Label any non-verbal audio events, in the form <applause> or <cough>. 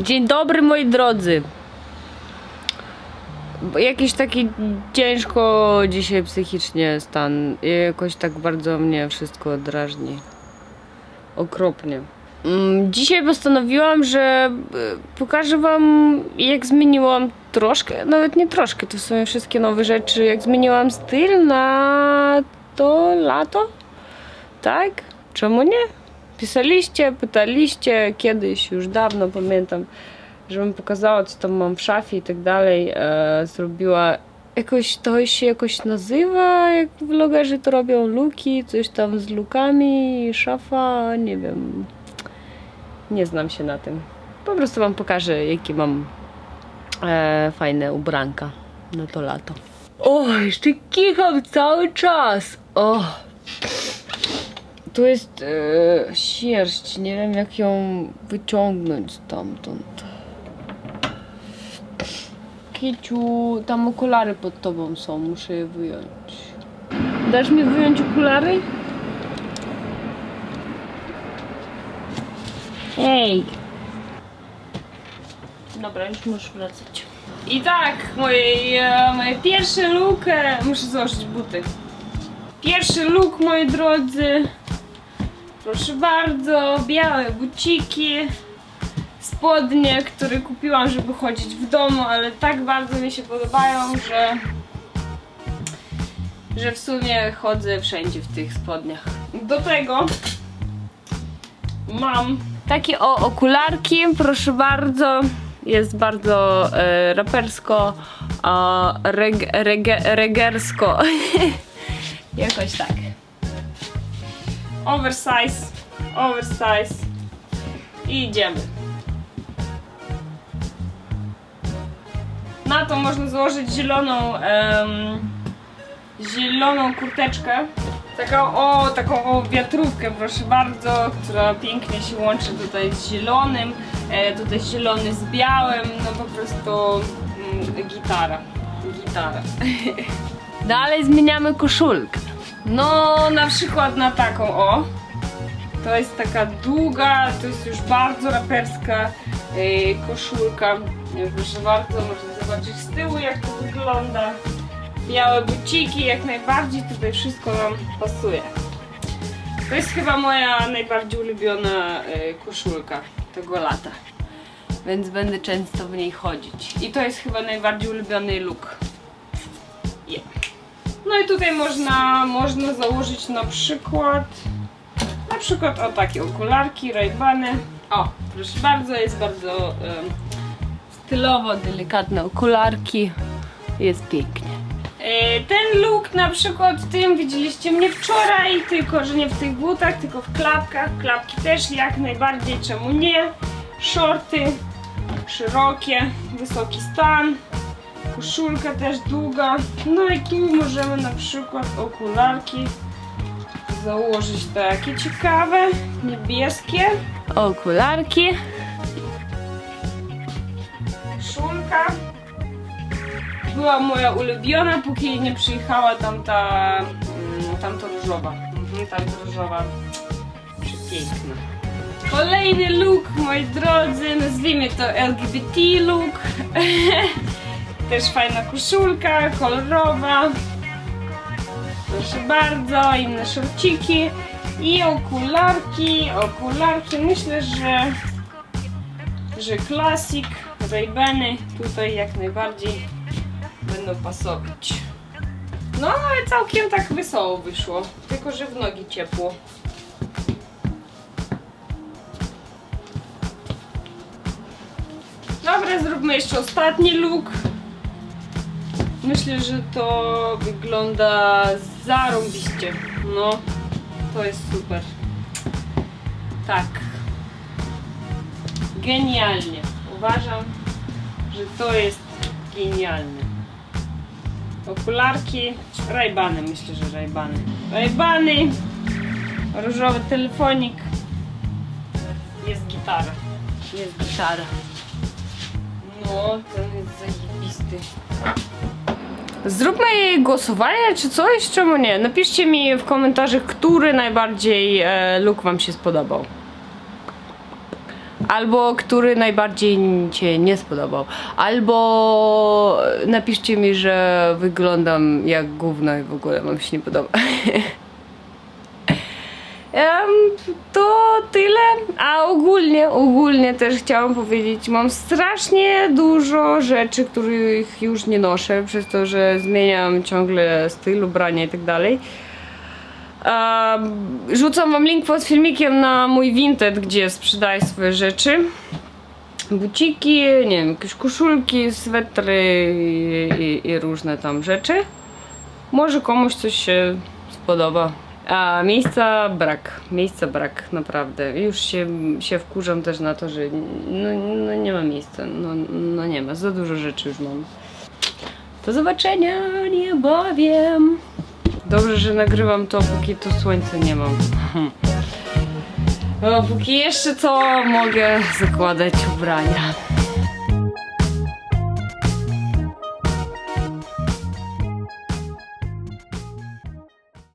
Dzień dobry moi drodzy. Jakiś taki ciężko dzisiaj psychicznie stan. Jakoś tak bardzo mnie wszystko drażni. Okropnie. Mm, Dzisiaj postanowiłam, że y, pokażę wam jak zmieniłam troszkę, nawet nie troszkę, to sumie wszystkie nowe rzeczy, jak zmieniłam styl na to lato. Tak? Czemu nie? Pisaliście, pytaliście kiedyś, już dawno pamiętam, żebym pokazała, co tam mam w szafie i tak dalej. E, zrobiła jakoś, to się jakoś nazywa, jak vlogerzy to robią, luki, coś tam z lukami, szafa, nie wiem. Nie znam się na tym. Po prostu wam pokażę, jakie mam e, fajne ubranka na to lato. O, jeszcze kicham cały czas. O. Tu jest e, sierść, nie wiem jak ją wyciągnąć stamtąd. Kiciu, tam okulary pod tobą są, muszę je wyjąć. Dasz mi wyjąć okulary? Ej! Dobra, już możesz wracać. I tak, moje, e, moje pierwsze look, e, muszę założyć buty. Pierwszy look, moi drodzy. Proszę bardzo, białe buciki, spodnie, które kupiłam, żeby chodzić w domu, ale tak bardzo mi się podobają, że że w sumie chodzę wszędzie w tych spodniach. Do tego mam takie o okularki, proszę bardzo. Jest bardzo e, rapersko, a reg, rege, regersko. <laughs> Jakoś tak. Oversize, oversize. I idziemy. Na to można założyć zieloną, em, zieloną kurteczkę. Taką o, taką o wiatrówkę, proszę bardzo, która pięknie się łączy tutaj z zielonym. E, tutaj zielony z białym, no po prostu mm, gitara. Gitara. Dalej zmieniamy koszulkę. No, na przykład na taką o. To jest taka długa, to jest już bardzo raperska yy, koszulka. Proszę bardzo, można zobaczyć z tyłu jak to wygląda. Białe buciki, jak najbardziej tutaj wszystko nam pasuje. To jest chyba moja najbardziej ulubiona yy, koszulka tego lata. Więc będę często w niej chodzić. I to jest chyba najbardziej ulubiony look. Yeah. No i tutaj można, można założyć na przykład na przykład o takie okularki, rajbany. O, proszę bardzo, jest bardzo em, stylowo, delikatne okularki. Jest pięknie. E, Ten look na przykład tym widzieliście mnie wczoraj, tylko że nie w tych butach, tylko w klapkach. Klapki też jak najbardziej, czemu nie? Shorty szerokie, wysoki stan. Koszulka też długa. No i tu możemy na przykład okularki założyć takie ciekawe, niebieskie. Okularki. Koszulka. Była moja ulubiona, póki nie przyjechała tamta, mm, tamta różowa. Mhm, tamta różowa. Przepiękna. Kolejny look, moi drodzy, nazwijmy to LGBT look. <laughs> Też fajna koszulka, kolorowa. Proszę bardzo, inne szorciki i okularki, okularki. Myślę, że że klasik, Raybeny tutaj jak najbardziej będą pasować. No ale całkiem tak wesoło wyszło, tylko że w nogi ciepło. Dobra, zróbmy jeszcze ostatni look. Myślę, że to wygląda zarąbiście. No, to jest super. Tak. Genialnie. Uważam, że to jest genialne. Okularki, rajbany, myślę, że rajbany. Rajbany, różowy telefonik. Jest gitara. Jest gitara. No, ten jest zajebisty. Zróbmy jej głosowanie czy coś? Czemu nie? Napiszcie mi w komentarzach, który najbardziej e, look wam się spodobał. albo który najbardziej Cię nie spodobał, albo napiszcie mi, że wyglądam jak gówno i w ogóle Wam się nie podoba. <laughs> To tyle, a ogólnie, ogólnie też chciałam powiedzieć, mam strasznie dużo rzeczy, których już nie noszę, przez to, że zmieniam ciągle styl ubrania i tak dalej. Rzucam wam link pod filmikiem na mój Vinted, gdzie sprzedaję swoje rzeczy. Buciki, nie wiem, jakieś koszulki, swetry i, i, i różne tam rzeczy. Może komuś coś się spodoba. A miejsca brak, miejsca brak, naprawdę. Już się, się wkurzam też na to, że no, no nie ma miejsca, no, no nie ma, za dużo rzeczy już mam. Do zobaczenia niebawem. Dobrze, że nagrywam to, póki to słońce nie mam. No, <laughs> póki jeszcze co mogę zakładać ubrania.